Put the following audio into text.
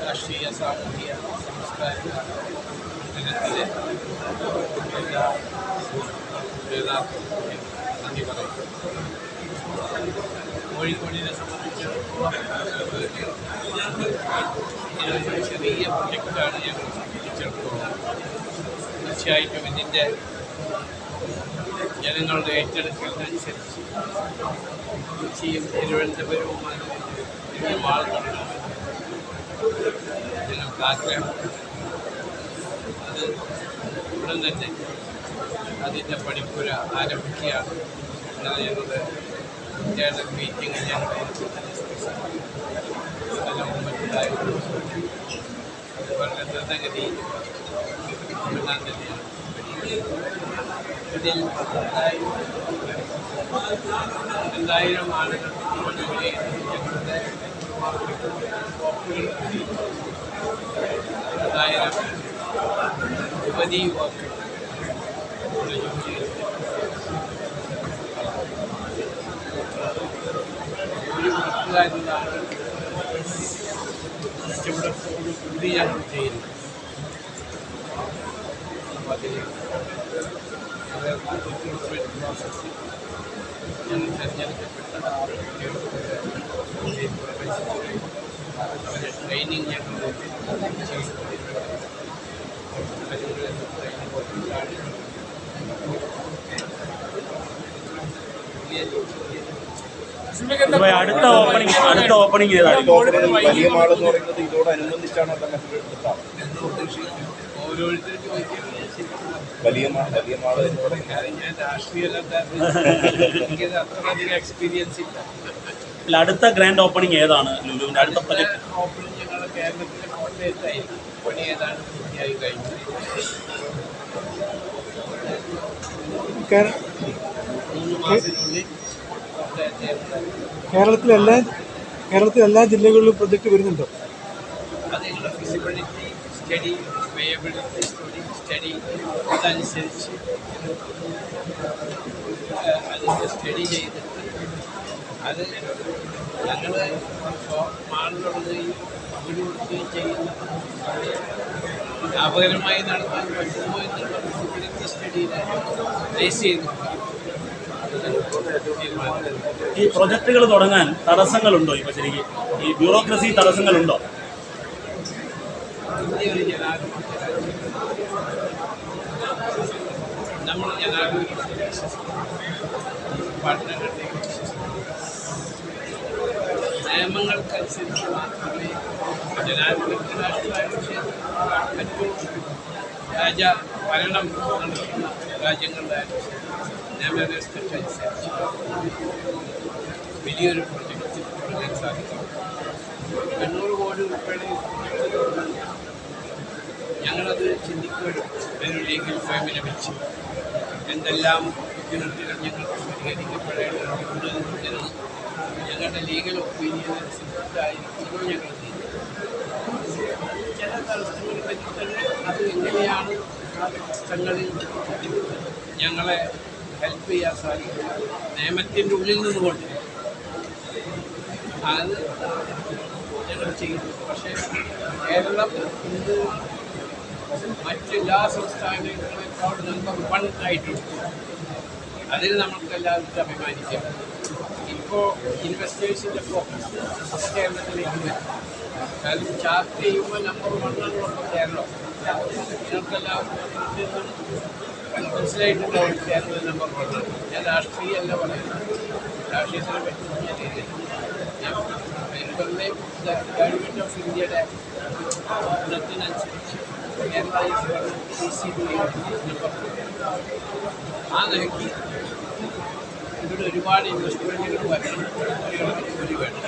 രാഷ്ട്രീയ സാമൂഹിക സാംസ്കാരിക രംഗത്തിലെ എല്ലാ നേതാക്കൾക്കും നന്ദി പറയുന്നു കോഴിക്കോടിനെ സംബന്ധിച്ചിടത്തോളം ചെറിയ പ്രൊജക്റ്റാണ് ഞങ്ങൾ സംബന്ധിച്ചിടത്തോളം തീർച്ചയായിട്ടും ഇതിന്റെ ജനങ്ങളുടെ ഏറ്റെടുക്കലിനനുസരിച്ച് കൊച്ചിയും തിരുവനന്തപുരവുമാണ് വലിയ മാൾ ഞങ്ങൾക്ക് ആഗ്രഹം. അത് ഉടൻ തന്നെ അതിന്റെ പണിപ്പുര ആരംഭിക്കുകയാണ്. ഇന്നലെ ഞങ്ങളുടെ ഇന്ത്യയുടെ മീറ്റിംഗ് സ്ഥലവും മറ്റുണ്ടായിരുന്നു യുവതി യുവാക്കൾ ഇവിടെ ജോലി ചെയ്യുന്നു ഒരു വീട്ടുകാരുള്ള ആളുകൾ കച്ചവടത്തോട് കൂടി ഞങ്ങൾ ചെയ്യുന്നു അതിൽ റിക്രൂട്ട്മെന്റ് ട്രെയിനിങ് അടുത്ത ഓപ്പണിംഗ് അടുത്ത ഓപ്പണിംഗ് വലിയ മാൾ എന്ന് പറയുന്നത് ഇതോടനുബന്ധിച്ചാണ് ചോദിക്കുന്നത് വലിയ വലിയ എന്ന് പറയുന്നത്. ഞാൻ അത്രയധികം എക്സ്പീരിയൻസ് ഇല്ല അല്ല അടുത്ത ഗ്രാൻഡ് ഓപ്പണിംഗ് ഏതാണ് ലുലുവിന്റെ അടുത്ത പ്രൊജക്ട് ഓപ്പണിംഗ് ഞങ്ങൾ കേരളത്തിലെ കോട്ടയത്തായിരിക്കും പണി ഏതാണ്ട് പൂർത്തിയായി കഴിഞ്ഞു കേര- മൂന്ന് കേരളത്തിലെ എല്ലാ കേരളത്തിലെ എല്ലാ ജില്ലകളിലും പ്രൊജക്ട് വരുന്നുണ്ടോ? അതിനുള്ള feasibility study viability study study അതനുസരിച്ച് അതിന്റെ സ്റ്റഡി ചെയ്തിട്ട് അത് ഞങ്ങൾ മാളിലുള്ളതുകയും വീട് കൊടുക്കുകയും ചെയ്യുന്ന ലാഭകരമായി നടത്താൻ പറ്റുമോ എന്നുള്ള സ്റ്റഡിയിൽ ബേസ് ഈ പ്രൊജക്ടുകൾ തുടങ്ങാൻ തടസ്സങ്ങളുണ്ടോ ഇപ്പൊ ശരിക്കും? ഈ ബ്യൂറോക്രസി തടസ്സങ്ങളുണ്ടോ? ഇന്ത്യ ഒരു ജനാധിപത്യ നമ്മൾ പഠനങ്ങളിൽ വിശ്വസിക്കുന്നു നിയമങ്ങൾക്കനുസരിച്ച് മാത്രമേ ജനാധിപത്യ രാഷ്ട്രമായ മറ്റു രാജ ഭരണം നടത്തുന്ന രാജ്യങ്ങളുടെ നിയമവ്യവസ്ഥയ്ക്കനുസരിച്ച് വലിയൊരു പ്രൊജക്റ്റ് തുടങ്ങാൻ സാധിക്കും എണ്ണൂറ് കോടി ഉൾപ്പെടെ ഞങ്ങളത് ചിന്തിക്കുകയും ഒരു ലീഗൽ ഫേമിനെ വെച്ച് എന്തെല്ലാം ബുദ്ധിമുട്ടുകൾ ഞങ്ങൾക്ക് പരിഹരിക്കപ്പെടേണ്ടതുണ്ട് എന്ന് ഞങ്ങളുടെ ലീഗൽ ഒപ്പീനിയൻ അനുസരിച്ചിട്ടായിരിക്കും ഞങ്ങൾ ചില തടസ്സങ്ങൾ പറ്റി തന്നെ അത് എങ്ങനെയാണ് ആ തടസ്സങ്ങളിൽ ഞങ്ങളെ ഹെൽപ്പ് ചെയ്യാൻ സാധിക്കുന്നത്? നിയമത്തിന്റെ ഉള്ളിൽ നിന്നുകൊണ്ട്. അത് ഞങ്ങൾ ചെയ്യുന്നു പക്ഷേ കേരളം ഇന്ന് മറ്റെല്ലാ സംസ്ഥാനങ്ങളെക്കാൾ നമ്പർ വൺ ആയിട്ടുണ്ട്. അതിൽ നമുക്ക് എല്ലാവർക്കും അഭിമാനിക്കാം. ഇപ്പോൾ ഇൻവെസ്റ്റേഴ്സിന്റെ ഫോക്കസ് കേരളത്തിലേക്ക് വരും. കാരണം ചാർട്ട് ചെയ്യുമ്പോൾ നമ്പർ വൺ ആണുള്ളത് കേരളം. നിങ്ങൾക്കെല്ലാവർക്കും മനസ്സിലായിട്ടുണ്ടാവും കേരളം നമ്പർ വൺ ഞാൻ രാഷ്ട്രീയമല്ല പറയുന്നത്. രാഷ്ട്രീയത്തിനെ പറ്റി ഞാൻ വെറുതെ ഗവൺമെന്റ് ഓഫ് ഇന്ത്യയുടെ നിലയ്ക്ക് ഇവിടെ ഒരുപാട് ഇൻവെസ്റ്റ്മെന്റുകൾ വരണം. ഒരു വേണം.